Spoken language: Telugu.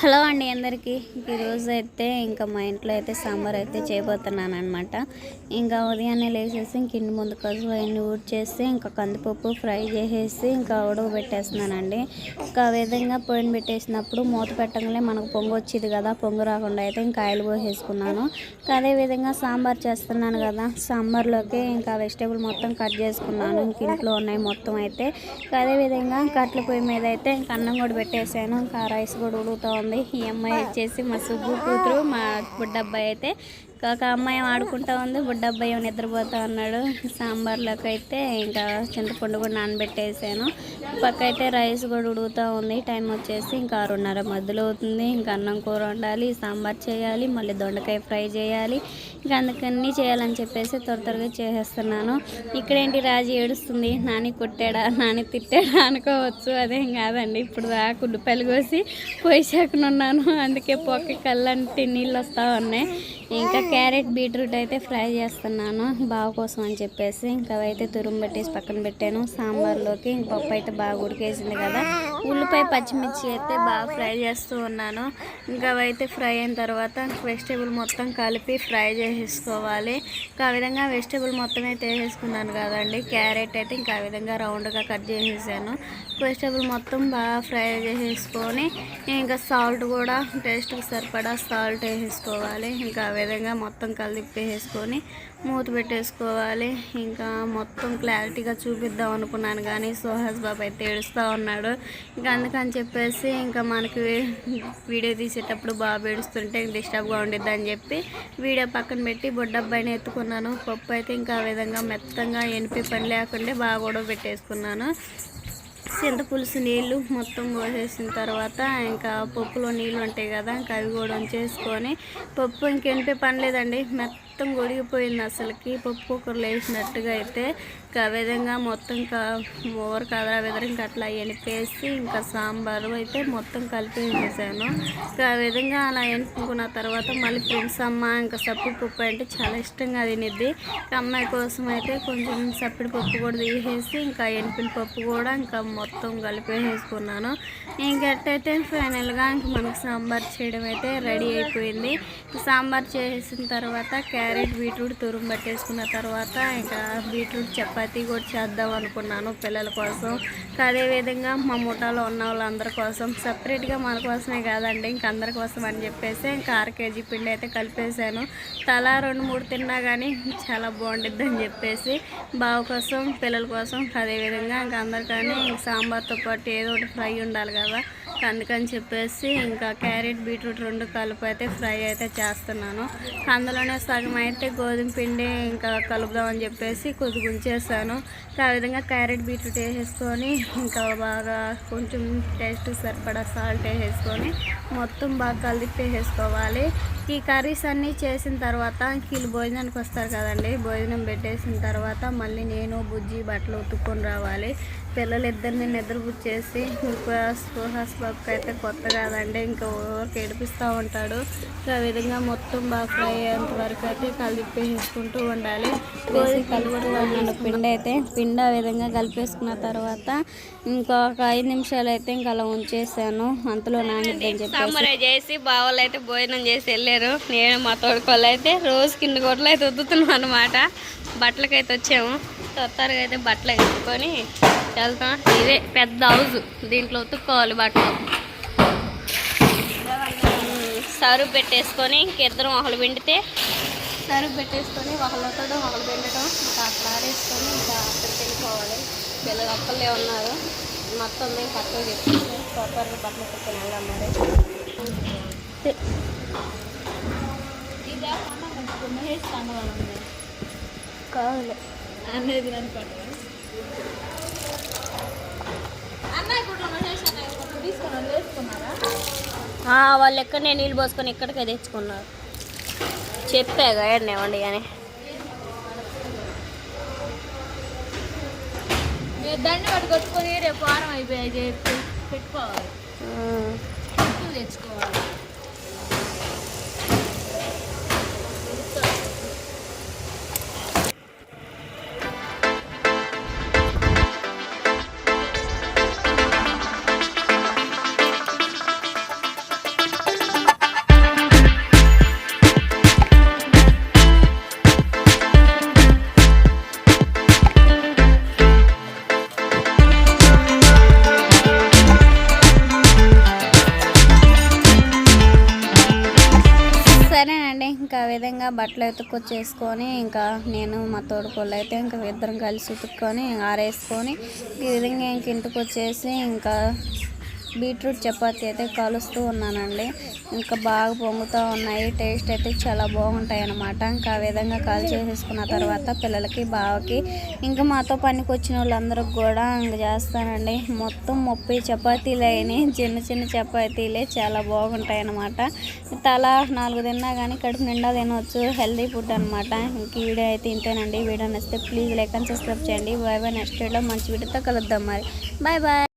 హలో అండి అందరికీ. ఈరోజు అయితే ఇంకా మా ఇంట్లో అయితే సాంబార్ అయితే చేయబోతున్నాను అనమాట ఇంకా ఉదయాన్నే లేచేసి ఇంక ఇంటి ముందు కసువు అవన్నీ ఊడ్చేసి ఇంకా కందిపప్పు ఫ్రై చేసేసి ఇంకా ఉడక పెట్టేస్తున్నానండి ఇంకా ఆ విధంగా పొయ్యిని పెట్టేసినప్పుడు మూత పెట్టగానే మనకు పొంగు వచ్చేది కదా పొంగు రాకుండా అయితే ఇంకా ఆయిల్ పోసేసుకున్నాను. ఇంకా అదే విధంగా సాంబార్ చేస్తున్నాను కదా సాంబార్లోకి ఇంకా వెజిటేబుల్ మొత్తం కట్ చేసుకున్నాను. ఇంక ఇంట్లో ఉన్నాయి మొత్తం అయితే. ఇంకా అదే విధంగా కట్ల పొయ్యి మీద అయితే ఇంకా అన్నం కూడా పెట్టేసాను. ఇంకా రైస్ కూడా ఉడుగుతూ ఉంది. ఈ అమ్మాయి వచ్చేసి మా సుబ్బు కూతురు మా బుడ్డబ్బాయి అయితే ఒక అమ్మాయి ఆడుకుంటా ఉంది. బుడ్డబ్బాయి నిద్రపోతా ఉన్నాడు. సాంబార్లోకి అయితే ఇంకా చింతపండు కూడా నానబెట్టేసాను. పక్క అయితే రైస్ కూడా ఉడుగుతూ ఉంది. టైం వచ్చేసి ఇంకా ఆరున్నర మధ్యలో అవుతుంది. ఇంకా అన్నం కూర వండాలి సాంబార్ చేయాలి మళ్ళీ దొండకాయ ఫ్రై చేయాలి. ఇంకా అందుకన్నీ చేయాలని చెప్పేసి త్వర త్వరగా చేసేస్తున్నాను. ఇక్కడేంటి రాజు ఏడుస్తుంది? నాని కొట్టాడా? నాని తిట్టాడా అనుకోవచ్చు. అదేం కాదండి. ఇప్పుడు దాకా ఉల్లిపాయలు కోసి పోయిసాకనున్నాను అందుకే పొక్క కళ్ళంటి నీళ్ళు వస్తూ ఉన్నాయి. ఇంకా క్యారెట్ బీట్రూట్ అయితే ఫ్రై చేస్తున్నాను. బావ కోసం అని చెప్పేసి ఇంకా అయితే తురుము పెట్టేసి పక్కన పెట్టాను. సాంబార్లోకి ఇంక పప్పు అయితే బాగా ఉడికేసింది కదా. ఉల్లిపాయ పచ్చిమిర్చి అయితే బాగా ఫ్రై చేస్తూ ఉన్నాను. ఇంకా అయితే ఫ్రై అయిన తర్వాత వెజిటేబుల్ మొత్తం కలిపి ఫ్రై చేసేసుకోవాలి. ఇంకా ఆ విధంగా వెజిటేబుల్ మొత్తం అయితే వేసేసుకున్నాను కదండి. క్యారెట్ అయితే ఇంకా ఆ విధంగా రౌండ్గా కట్ చేసేసాను. వెజిటేబుల్ మొత్తం బాగా ఫ్రై చేసేసుకొని ఇంకా సాల్ట్ కూడా టేస్ట్కి సరిపడా సాల్ట్ వేసేసుకోవాలి. ఇంకా ఆ విధంగా మొత్తం కలిపేసుకొని మూత పెట్టేసుకోవాలి. ఇంకా మొత్తం క్లారిటీగా చూపిద్దాం అనుకున్నాను కానీ సుహాస్ బాబు అయితే ఏడుస్తూ ఉన్నాడు. ఇంకా అందుకని చెప్పేసి ఇంకా మనకి వీడియో తీసేటప్పుడు బాబు ఏడుస్తుంటే డిస్టర్బ్గా ఉండిద్ది అని చెప్పి వీడియో పక్కన పెట్టి బొడ్డబ్బాయిని ఎత్తుకున్నాను. పప్పు అయితే ఇంకా ఆ విధంగా మెత్తంగా ఎనిపి పని లేకుండా బాగా కూడా పెట్టేసుకున్నాను. చింతపులుసు నీళ్ళు మొత్తం పోసేసిన తర్వాత ఇంకా పప్పులో నీళ్ళు ఉంటాయి కదా ఇంకా అవి కూడా ఉంచేసుకొని పప్పు ఇంకెంటే పని లేదండి. మొత్తం గొడిగిపోయింది అసలుకి. పప్పు కుక్కర్లు వేసినట్టుగా అయితే ఇంకా ఆ విధంగా మొత్తం ఇంకా ఓవర్ కదరా ఇంకా అట్లా ఎనిపేసి ఇంకా సాంబారు అయితే మొత్తం కలిపి వేసేసాను. ఇంకా ఆ విధంగా అలా ఎనుకున్న తర్వాత మళ్ళీ ఫ్రెండ్స్ అమ్మ ఇంకా సప్పిడి పప్పు అంటే చాలా ఇష్టంగా తినిద్ది. ఇంకా అమ్మాయి కోసం అయితే కొంచెం సప్పిడి పప్పు కూడా తీసేసి ఇంకా ఎనిపిన పప్పు కూడా ఇంకా మొత్తం కలిపేసేసుకున్నాను ఇంకెట్టయితే ఫైనల్గా ఇంక మనకు సాంబార్ చేయడం అయితే రెడీ అయిపోయింది. సాంబార్ చేసిన తర్వాత క్యారెట్ బీట్రూట్ తురుము పట్టేసుకున్న తర్వాత ఇంకా బీట్రూట్ చపాతీ కూడా చేద్దాం అనుకున్నాను పిల్లల కోసం. అదేవిధంగా మా ముఠాలో ఉన్న వాళ్ళందరి కోసం. సపరేట్గా మన కోసమే కాదండి ఇంక అందరి కోసం అని చెప్పేసి ఇంకా అర కేజీ పిండి అయితే కలిపేశాను. తలా రెండు మూడు తిన్నా కానీ చాలా బాగుండిద్ది అని చెప్పేసి బావ కోసం పిల్లల కోసం అదేవిధంగా ఇంకా అందరికీ సాంబార్తో పాటు ఏదో ఒకటి ఫ్రై ఉండాలి కదా. అందుకని చెప్పేసి ఇంకా క్యారెట్ బీట్రూట్ రెండు కలుపు అయితే ఫ్రై అయితే చేస్తున్నాను. అందులోనే సగం అయితే గోధుమ పిండి ఇంకా కలుపుదామని చెప్పేసి కొద్ది గుంచేసాను ఆ విధంగా క్యారెట్ బీట్రూట్ వేసేసుకొని ఇంకా బాగా కొంచెం టేస్ట్ సరిపడా సాల్ట్ వేసేసుకొని మొత్తం బాగా కలిపి వేసేసుకోవాలి ఈ కర్రీస్ అన్నీ చేసిన తర్వాత వీళ్ళు భోజనానికి వస్తారు కదండి. భోజనం పెట్టేసిన తర్వాత మళ్ళీ నేను బుజ్జి బట్టలు ఉతుక్కొని రావాలి. పిల్లలు ఇద్దరిని నిద్రపుచ్చేసి ఇంకా సుహాస్ బాబుకి అయితే కొత్త కాదండి. ఇంకా ఊరికి ఏడిపిస్తూ ఉంటాడు. ఆ విధంగా మొత్తం బాగా ఫ్రై అయ్యేంత వరకు అయితే కలిపి వేసుకుంటూ ఉండాలి. కలుపుతున్నాను పిండి అయితే. పిండి ఆ విధంగా కలిపేసుకున్న తర్వాత ఇంకొక ఐదు నిమిషాలు అయితే ఇంకా అలా ఉంచేసాను. అంతలో నానిద్దని చెప్పి. సాంబార్ చేసి బావలు అయితే భోజనం చేసి వెళ్ళారు. నేను మా తోడుకోళ్ళు అయితే రోజు కింద గొడ్లు అయితే ఉతుకుతున్నాం అనమాట బట్టలకైతే వచ్చాము. తొత్తరగా అయితే బట్టలు వేసుకొని వెళ్తాం. ఇదే పెద్ద హౌజ్ దీంట్లో ఉతుక్కోవాలి బట్టలు. ఉమ్, సరువు పెట్టేసుకొని ఇంకిద్దరం ఒకళ్ళు పిండితే సరువు పెట్టేసుకొని ఒకళ్ళు ఉతకడం ఒకళ్ళు పిండటం. ఇంకా అట్లా ఆడేసుకొని ఇంకా అక్కడికి వెళ్ళిపోవాలి. పిల్లలు ఒక్కళ్ళే ఉన్నారు. మొత్తం మేము మరి. కావాలి. అనేది అనుకోండి ఆ, వాళ్ళు ఎక్కడనే నీళ్ళు పోసుకొని ఇక్కడికే తెచ్చుకున్నారు. చెప్పాగా ఏడనేవ్వండి కానీ దండ పట్టుకొచ్చుకొని రేపు వారం అయిపోయాయి పెట్టుకోవాలి. తెచ్చుకోవాలి. ఇంకా ఆ విధంగా బట్టలు ఉతుక్కొచ్చేసుకొని ఇంకా నేను మా తోడుకోళ్ళు అయితే ఇంకా ఇద్దరం కలిసి ఉతుక్కొని ఆరేసుకొని ఈ విధంగా ఇంక ఇంటికి వచ్చేసి ఇంకా బీట్రూట్ చపాతీ అయితే కలుస్తూ ఉన్నానండి. ఇంకా బాగా పొంగుతూ ఉన్నాయి. టేస్ట్ అయితే చాలా బాగుంటాయి అన్నమాట. ఇంకా ఆ విధంగా కాల్చేసేసుకున్న తర్వాత పిల్లలకి బావకి ఇంకా మాతో పనికి వచ్చిన వాళ్ళందరికి కూడా ఇంకా చేస్తానండి. మొత్తం ముప్పై చపాతీలు అయినాయి. చిన్న చిన్న చపాతీలే చాలా బాగుంటాయి అన్నమాట. తలా నాలుగు తిన్నా కానీ కడుపు నిండా తినవచ్చు హెల్దీ ఫుడ్ అనమాట ఇంక వీడియో అయితే ఇంతేనండి. వీడియో నచ్చితే ప్లీజ్ లైక్ అండ్ సబ్స్క్రైబ్ చేయండి. Bye bye. నెక్స్ట్ వీడియోలో మంచి వీడియోతో కలుద్దాం మరి. Bye bye.